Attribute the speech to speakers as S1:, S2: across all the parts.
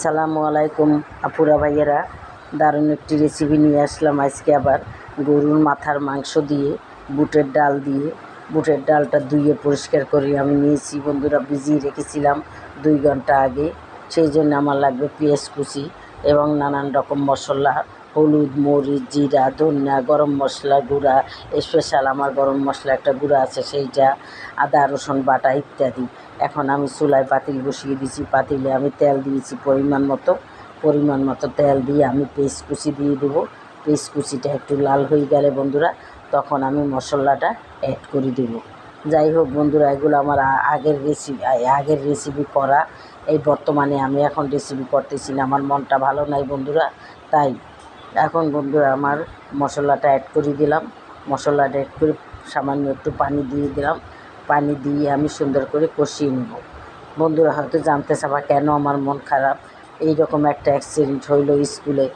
S1: আসসালামু আলাইকুম আপুরা ভাইয়েরা। দারুণ একটি রেসিপি নিয়ে আসলাম আজকে আবার। গরুর মাথার মাংস দিয়ে, বুটের ডাল দিয়ে। বুটের ডালটা ধুয়ে পরিষ্কার করে আমি নিয়েছি। বন্ধুরা ভিজিয়ে রেখেছিলাম দুই ঘণ্টা আগে। সেই জন্য আমার লাগবে পেঁয়াজ কুচি এবং নানান রকম মশলা। হলুদ, মরিচ, জিরা, ধনিয়া, গরম মশলা, গুঁড়া স্পেশাল আমার গরম মশলা একটা গুঁড়া আছে, সেইটা, আদা, রসুন বাটা ইত্যাদি। এখন আমি চুলায় পাতিল বসিয়ে দিয়েছি, পাতিলে আমি তেল দিয়েছি পরিমাণ মতো পরিমাণ মতো তেল দিয়ে আমি পেস্ট কুচি দিয়ে দেবো। পেস্ট কুচিটা একটু লাল হয়ে গেলে বন্ধুরা, তখন আমি মশলাটা অ্যাড করে দেবো। যাই হোক বন্ধুরা, এগুলো আমার আগের রেসিপি আগের রেসিপি করা। এই বর্তমানে আমি এখন রেসিপি করতেছি না, আমার মনটা ভালো নাই বন্ধুরা, তাই এখন বন্ধুরা আমার মশলাটা অ্যাড করে দিলাম। মশলাটা অ্যাড করে সামান্য একটু পানি দিয়ে দিলাম। পানি দিয়ে আমি সুন্দর করে কষিয়ে নেব। বন্ধুরা হয়তো জানতে চাবা কেন আমার মন খারাপ? এই রকম একটা অ্যাক্সিডেন্ট হইল স্কুলে।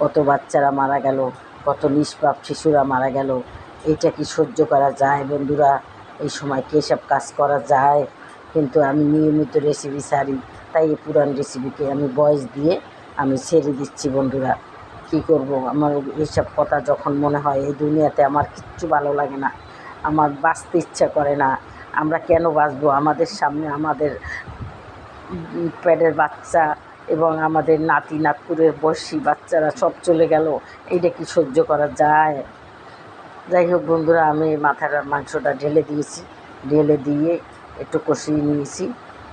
S1: কত বাচ্চারা মারা গেল, কত নিষ্পাপ শিশুরা মারা গেল। এটা কি সহ্য করা যায় বন্ধুরা? এই সময় কি এসব কাজ করা যায়? কিন্তু আমি নিয়মিত রেসিপি সারি তাই এই পুরান রেসিপিকে আমি বয়স দিয়ে আমি ছেড়ে দিচ্ছি বন্ধুরা। কী করব? আমার এইসব কথা যখন মনে হয়, এই দুনিয়াতে আমার কিচ্ছু ভালো লাগে না। আমার বাঁচতে ইচ্ছা করে না। আমরা কেন বাঁচবো? আমাদের সামনে আমাদের পেটের বাচ্চা এবং আমাদের নাতি নাতকুরের বয়সী বাচ্চারা সব চলে গেল। এইটা কি সহ্য করা যায়? যাই হোক বন্ধুরা, আমি মাথার মাংসটা ঢেলে দিয়েছি। ঢেলে দিয়ে একটু কষিয়ে নিয়েছি।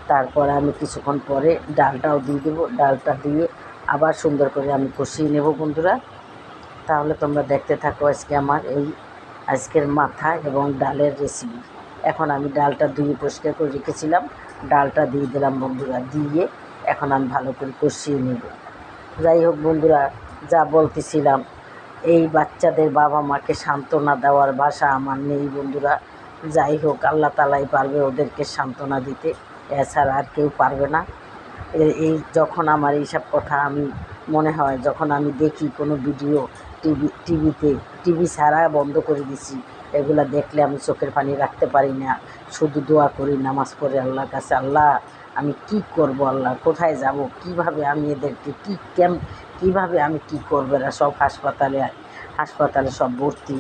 S1: তারপরে আমি কিছুক্ষণ পরে ডালটাও দিয়ে দেবো। ডালটা দিয়ে আবার সুন্দর করে আমি কষিয়ে নেব বন্ধুরা। তাহলে তোমরা দেখতে থাকো আজকে আমার এই আজকের মাথা এবং ডালের রেসিপি এখন আমি ডালটা ধুয়ে পরিষ্কার করে রেখেছিলাম। ডালটা দিয়ে দিলাম বন্ধুরা, দিয়ে এখন আমি ভালো করে কষিয়ে নেব। যাই হোক বন্ধুরা, যা বলতেছিলাম, এই বাচ্চাদের বাবা মাকে সান্ত্বনা দেওয়ার ভাষা আমার নেই বন্ধুরা। যাই হোক, আল্লাহ তালাই পারবে ওদেরকে সান্ত্বনা দিতে, এছাড়া আর কেউ পারবে না। এই যখন আমার এইসব কথা আমি মনে হয়, যখন আমি দেখি কোনো ভিডিও টিভি, টিভিতে, টিভি ছাড়া বন্ধ করে দিছি, এগুলা দেখলে আমি চোখের পানি রাখতে পারি না, শুধু দোয়া করি, নামাজ পড়ে আল্লাহর কাছে, আল্লাহ, আমি কি করব আল্লাহ, কোথায় যাব, কীভাবে আমি এদেরকে কী কেম কীভাবে আমি কি করব? এরা সব হাসপাতালে হাসপাতালে সব ভর্তি।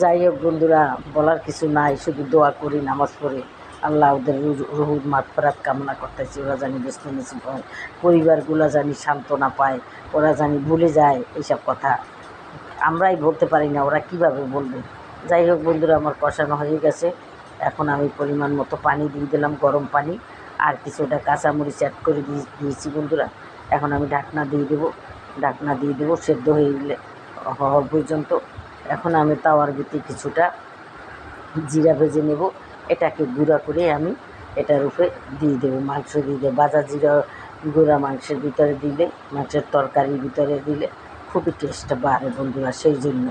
S1: যাই হোক বন্ধুরা, বলার কিছু নাই, শুধু দোয়া করি, নামাজ পড়ে। আল্লাহ ওদের রুহ- রুহুর মাগফিরাত কামনা করতেছি। ওরা জানি বেশি নসিব হয়। পরিবারগুলো জানি সান্ত্বনা পায়, ওরা জানি ভুলে যায় এইসব কথা। আমরাই বলতে পারি না ওরা কীভাবে বলবে। যাই হোক বন্ধুরা, আমার কষানো হয়ে গেছে। এখন আমি পরিমাণ মতো পানি দিয়ে দিলাম, গরম পানি। আর কিছুটা কাঁচামরিচ অ্যাড করে দিয়ে দিয়েছি বন্ধুরা। এখন আমি ঢাকনা দিয়ে দেবো। ঢাকনা দিয়ে দেবো, সেদ্ধ হয়ে গেলে, হওয়া পর্যন্ত। এখন আমি তাওয়ার ভিতরে কিছুটা জিরা ভেজে নেব। এটাকে গুঁড়া করে আমি এটার উপরে দিয়ে দেবো, মাংস দিয়ে দেবো। বাজা জিরা গুঁড়া মাংসের ভিতরে দিলে মাংসের তরকারির ভিতরে দিলে খুবই টেস্টটা বাড়ে বন্ধুরা, সেই জন্য।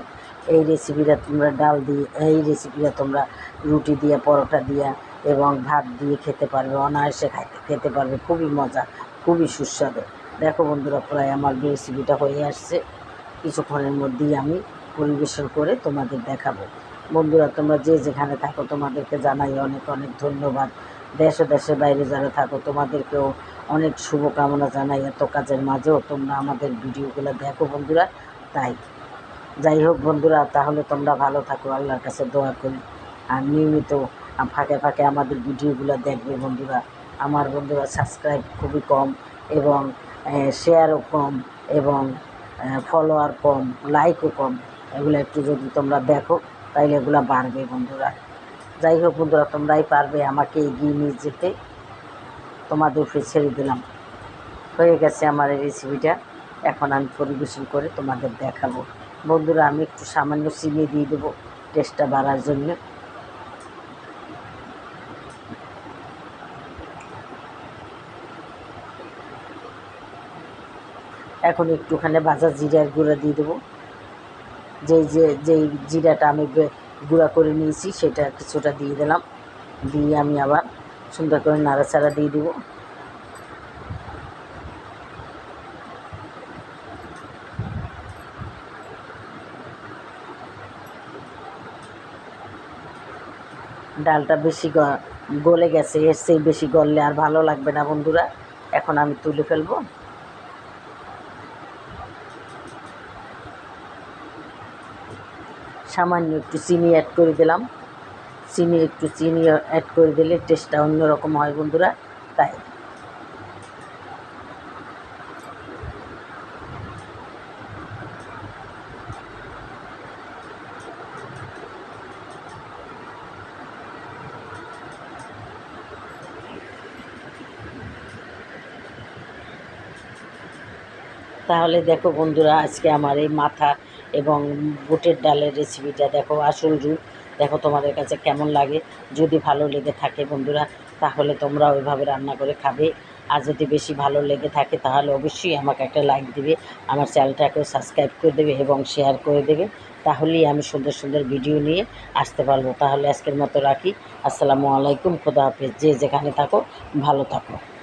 S1: এই রেসিপিটা তোমরা ডাল দিয়ে, এই রেসিপিটা তোমরা রুটি দিয়ে, পরোটা দিয়ে এবং ভাত দিয়ে খেতে পারবে, অনায়াসে খাইতে খেতে পারবে, খুবই মজা, খুবই সুস্বাদু। দেখো বন্ধুরা, প্রায় আমার রেসিপিটা হয়ে আসছে। কিছুক্ষণের মধ্যেই আমি পরিবেশন করে তোমাদের দেখাবো। বন্ধুরা, তোমরা যে যেখানে থাকো, তোমাদেরকে জানাই অনেক অনেক ধন্যবাদ। দেশ ও দেশের বাইরে যারা থাকো, তোমাদেরকেও অনেক শুভকামনা জানাই এত কাজের মাঝেও। তোমরা আমাদের ভিডিওগুলো দেখো বন্ধুরা, তাই। যাই হোক বন্ধুরা, তাহলে তোমরা ভালো থাকো, আল্লাহর কাছে দোয়া করি। আর নিয়মিত ফাঁকে ফাঁকে আমাদের ভিডিওগুলো দেখবে বন্ধুরা। আমার বন্ধুরা সাবস্ক্রাইব খুবই কম এবং শেয়ারও কম এবং ফলোয়ার কম লাইকও কম। এগুলো একটু যদি তোমরা দেখো তাইলে এগুলো বাড়বে বন্ধুরা। যাই হোক বন্ধুরা, তোমরাই পারবে আমাকে এগিয়ে নিয়ে যেতে। তোমাদের উপরে ছেড়ে দিলাম। হয়ে গেছে আমার এই রেসিপিটা এখন আমি পরিবেশন করে তোমাদের দেখাবো। বন্ধুরা, আমি একটু সামান্য চিনি দিয়ে দেবো টেস্টটা বাড়ার জন্য। এখন একটুখানি ভাজা জিরার গুঁড়া দিয়ে দেবো। যেই যে, যেই জিরাটা আমি গুঁড়া করে নিয়েছি সেটা কিছুটা দিয়ে দিলাম। দিয়ে আমি আবার সুন্দর করে নাড়াচাড়া দিয়ে দেবো। ডালটা বেশি গলে গেছে, এর বেশি গললে আর ভালো লাগবে না বন্ধুরা। এখন আমি তুলে ফেলব। সামান্য একটু চিনি অ্যাড করে দিলাম। চিনি একটু চিনি অ্যাড করে দিলে টেস্টটা অন্যরকম হয় বন্ধুরা, তাই। তাহলে দেখো বন্ধুরা, আজকে আমার এই মাথা এবং বুটের ডালের রেসিপিটা দেখো, আসল রূপ। দেখো তোমাদের কাছে কেমন লাগে। যদি ভালো লেগে থাকে বন্ধুরা, তাহলে তোমরা ওইভাবে রান্না করে খাবে। আর যদি বেশি ভালো লেগে থাকে, তাহলে অবশ্যই আমাকে একটা লাইক দিবে, আমার চ্যানেলটাকেও সাবস্ক্রাইব করে দেবে এবং শেয়ার করে দেবে। তাহলেই আমি সুন্দর সুন্দর ভিডিও নিয়ে আসতে পারব। তাহলে আজকের মতো রাখি। আসসালামু আলাইকুম, খোদা হাফেজ। যে যেখানে থাকো, ভালো থাকো।